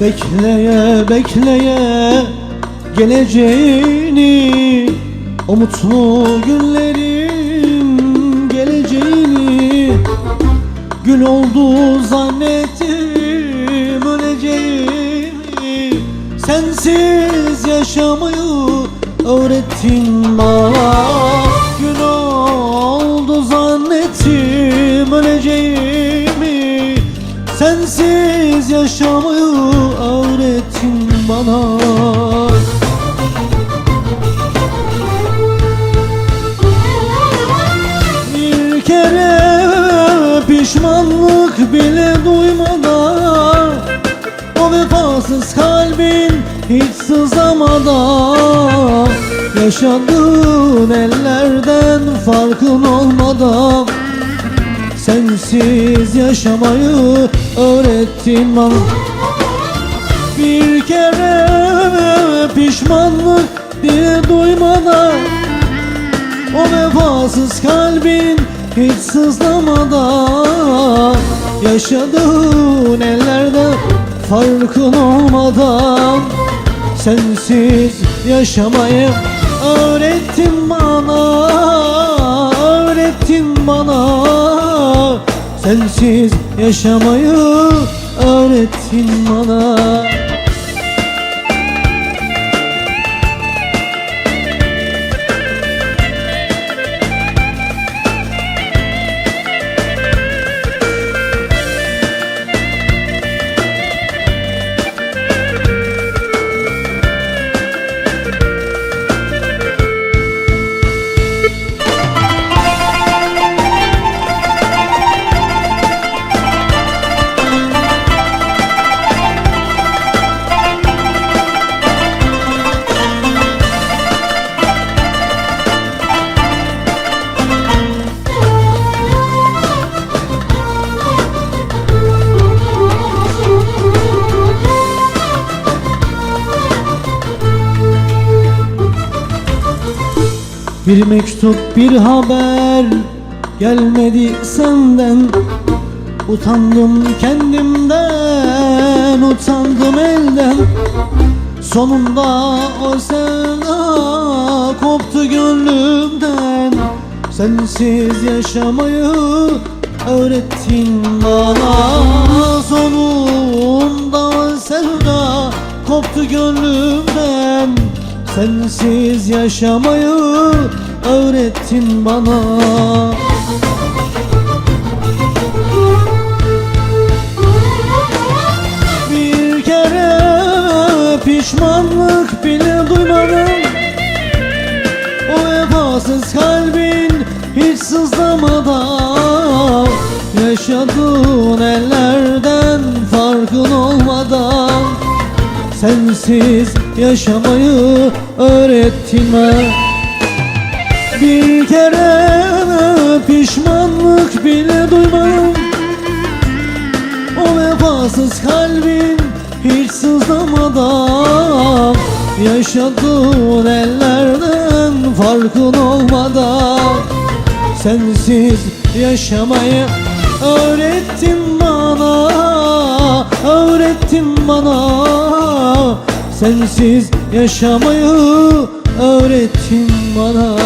Bekleye bekleye geleceğini O mutlu günlerin geleceğini Gül oldu zannettim öleceğimi. Sensiz yaşamayı öğrettin bana. Gün oldu zannettim öleceğimi. Sensiz yaşamayı bana Bir kere pişmanlık bile duymadan O vefasız kalbin hiç sızamadan Yaşadığın ellerden farkın olmadan Sensiz yaşamayı öğrettin bana Bir kere pişmanlık diye duymadan o vefasız kalbin hiç sızlamadan Yaşadığın ellerde farkın olmadan Sensiz yaşamayı öğrettin bana Öğrettin bana Sensiz yaşamayı öğrettin bana Bir mektup bir haber gelmedi senden. Utandım kendimden utandım elden. Sonunda o sevda koptu gönlümden. Sensiz yaşamayı öğrettin bana. Sonunda o sevda koptu gönlümden Sensiz yaşamayı öğrettin bana. Bir kere pişmanlık bile duymadım. O vefasız kalbin hiç sızlamadan Yaşadığın ellerden farkın olmadan. Sensiz yaşamayı bana Bir kere pişmanlık bile duymadım. O vefasız kalbin hiç sızlamadan Yaşadığın ellerden farkın olmadan. Sensiz yaşamayı öğrettin bana Öğrettin bana Sensiz yaşamayı öğrettin bana